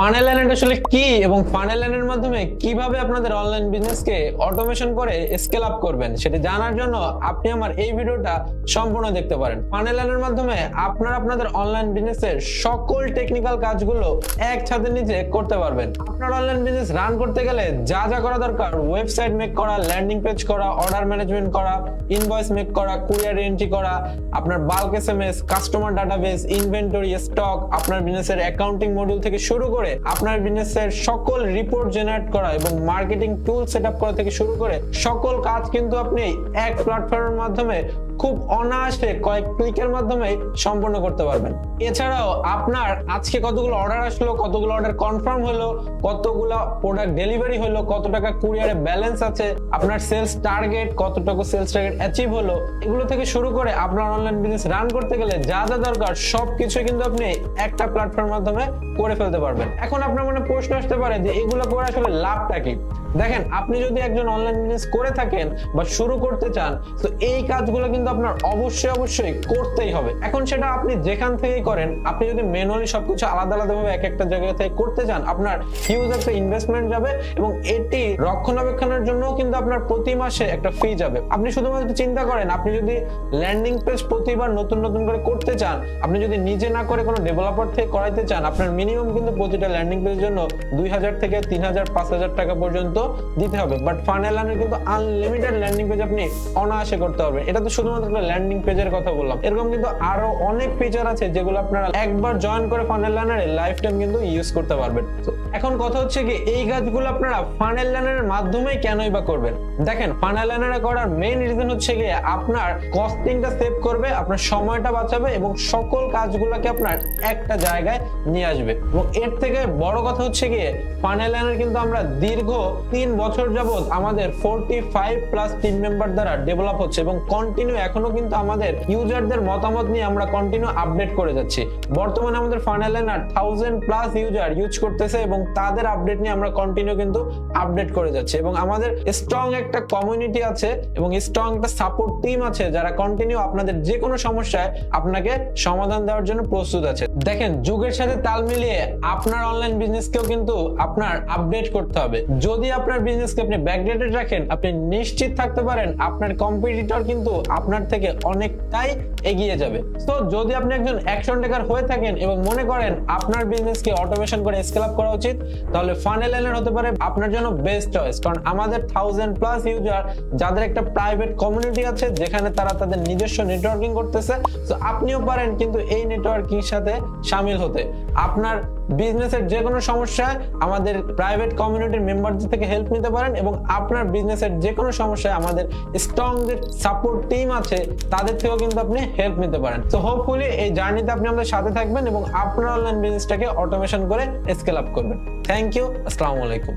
Funnel লাইনের আসলে কি এবং ফানেল লাইনের মাধ্যমে কীভাবে আপনাদের অনলাইন বিজনেসকে অটোমেশন করে স্কেল আপ করবেন, সেটা জানার জন্য আপনি আমার এই ভিডিওটা সম্পূর্ণ দেখতে পারেন। ফানেল লাইনের মাধ্যমে আপনারা আপনাদের অনলাইন বিজনেসের সকল টেকনিক্যাল কাজগুলো এক ছাদের নিচে করতে পারবেন। আপনার অনলাইন বিজনেস রান করতে গেলে যা যা করা দরকার ওয়েবসাইট মেক করা ল্যান্ডিং পেজ করা অর্ডার ম্যানেজমেন্ট করা ইনভয়েস মেক করা কুরিয়ার এন্ট্রি করা, আপনার bulk SMS customer database inventory stock আপনার বিজনেসের অ্যাকাউন্টিং মডিউল থেকে শুরু করে আপনার বিজনেসের সকল রিপোর্ট জেনারেট করা এবং মার্কেটিং টুল সেট করা থেকে শুরু করে সকল কাজ কিন্তু আপনি এক প্ল্যাটফর্মের মাধ্যমে খুব অনায়াসে কয়েক ক্লিকের মাধ্যমে সম্পূর্ণ করতে পারবেন। এছাড়াও আপনার আজকে কতগুলো অর্ডার আসলো, কতগুলো অর্ডার কনফার্ম হলো, কতগুলো প্রোডাক্ট ডেলিভারি হলো, কত টাকা কুরিয়ারে ব্যালেন্স আছে, আপনার সেলস টার্গেট কতটুকু সেলস টার্গেট অ্যাচিভ হলো, এগুলো থেকে শুরু করে আপনার অনলাইন বিজনেস রান করতে গেলে যা যা দরকার সবকিছু কিন্তু আপনি একটা প্ল্যাটফর্মের মাধ্যমে করে ফেলতে পারবেন। এখন আপনার মনে প্রশ্ন আসতে পারে যে এগুলো করে আসলে লাভটা কি? দেখেন, আপনি যদি একজন অনলাইন বিজনেস করে থাকেন বা শুরু করতে চান, তো এই কাজগুলো কিন্তু আপনার অবশ্যই অবশ্যই করতেই হবে। এখন সেটা আপনি যেখান থেকেই করেন, আপনি যদি ম্যানুয়ালি সবকিছু আলাদা আলাদা ভাবে এক একটা জায়গা থেকে করতে চান, আপনার হিউজ একটা ইনভেস্টমেন্ট যাবে এবং এটি রক্ষণাবেক্ষণের জন্য কিন্তু আপনার প্রতি মাসে একটা ফি যাবে। আপনি শুধুমাত্র চিন্তা করেন, আপনি যদি ল্যান্ডিং পেজ প্রতিবার নতুন নতুন করে করতে চান, আপনি যদি নিজে না করে কোনো ডেভেলপার থেকে করাইতে চান, আপনার মিনিমাম কিন্তু প্রতিটা ল্যান্ডিং পেজের জন্য দুই হাজার থেকে তিন হাজার, পাঁচ হাজার টাকা পর্যন্ত দিতে হবে। বাট ফানেল লাইনের কিন্তু আনলিমিটেড ল্যান্ডিং পেজ আপনি অনায়াসে করতে পারবেন। এটা তো শুধুমাত্র একটা ল্যান্ডিং পেজের কথা বললাম। এরকম কিন্তু আরও অনেক ফিচার আছে যেগুলো আপনারা একবার জয়েন করে ফানেল লাইনারে লাইফ টাইম কিন্তু ইউজ করতে পারবেন। এখন কথা হচ্ছে কি, এই কাজগুলো আপনারা ফানেল লাইনারের মাধ্যমেই কেনই বা করবেন? দেখেন ফানেল লাইনারে করার মেইন রিজন হচ্ছে গিয়ে আপনার কস্টিংটা সেভ করবে, আপনার সময়টা বাঁচাবে এবং সকল কাজগুলোকে আপনার একটা জায়গায় নিয়ে আসবে। এবং এর থেকে বড় কথা হচ্ছে গিয়ে ফানেল লাইনার কিন্তু আমরা দীর্ঘ তিন বছর যাবত আমাদের forty five plus team member দ্বারা ডেভেলপ হচ্ছে এবং কন্টিনিউ এখনও কিন্তু আমাদের ইউজারদের মতামত নিয়ে আমরা কন্টিনিউ আপডেট করে যাচ্ছি। বর্তমানে আমাদের funnel liner thousand plus user use করতেছে এবং তাদের আপডেট নিয়ে আমরা কন্টিনিউ কিন্তু আপডেট করে যাচ্ছি এবং আমাদের স্ট্রং একটা কমিউনিটি আছে এবং স্ট্রং একটা সাপোর্ট টিম আছে যারা কন্টিনিউ আপনাদের যে কোনো সমস্যায় আপনাকে সমাধান দেওয়ার জন্য প্রস্তুত আছে। দেখেন, যুগের সাথে তাল মিলিয়ে আপনার অনলাইন বিজনেসকেও কিন্তু আপনার আপডেট করতে হবে। যদি আপনার বিজনেসকে আপনি ব্যাকডেটেড রাখেন, আপনি নিশ্চিত থাকতে পারেন আপনার কম্পিটিটর কিন্তু আপনার থেকে অনেকটাই এগিয়ে যাবে। তো যদি আপনি একজন অ্যাকশন টেকার হয়ে থাকেন এবং মনে করেন আপনার বিজনেসকে অটোমেশন করে স্কেল আপ করা উচিত, তাহলে ফানেল লাইনার হতে পারে আপনার জন্য বেস্ট চয়েস কারণ আমাদের থাউজেন্ড প্লাস ইউজার যাদের একটা প্রাইভেট কমিউনিটি আছে, যেখানে তারা তাদের নিজস্ব নেটওয়ার্কিং করতেছে। তো আপনিও পারেন কিন্তু এই নেটওয়ার্কিং সাথে সামিল হতে। আপনার বিজনেসের যে কোনো সমস্যায় আমাদের প্রাইভেট কমিউনিটির মেম্বারদের থেকে হেল্প নিতে পারেন এবং আপনার বিজনেসের যে কোনো সমস্যায় আমাদের স্ট্রং যে সাপোর্ট টিম আছে, তাদের থেকেও কিন্তু আপনি হেল্প নিতে পারেন। তো হোপফুলি এই জার্নিতে আপনি আমাদের সাথে থাকবেন এবং আপনার অনলাইন বিজনেসটাকে অটোমেশন করে স্কেল আপ করবেন। থ্যাংক ইউ আসসালামু আলাইকুম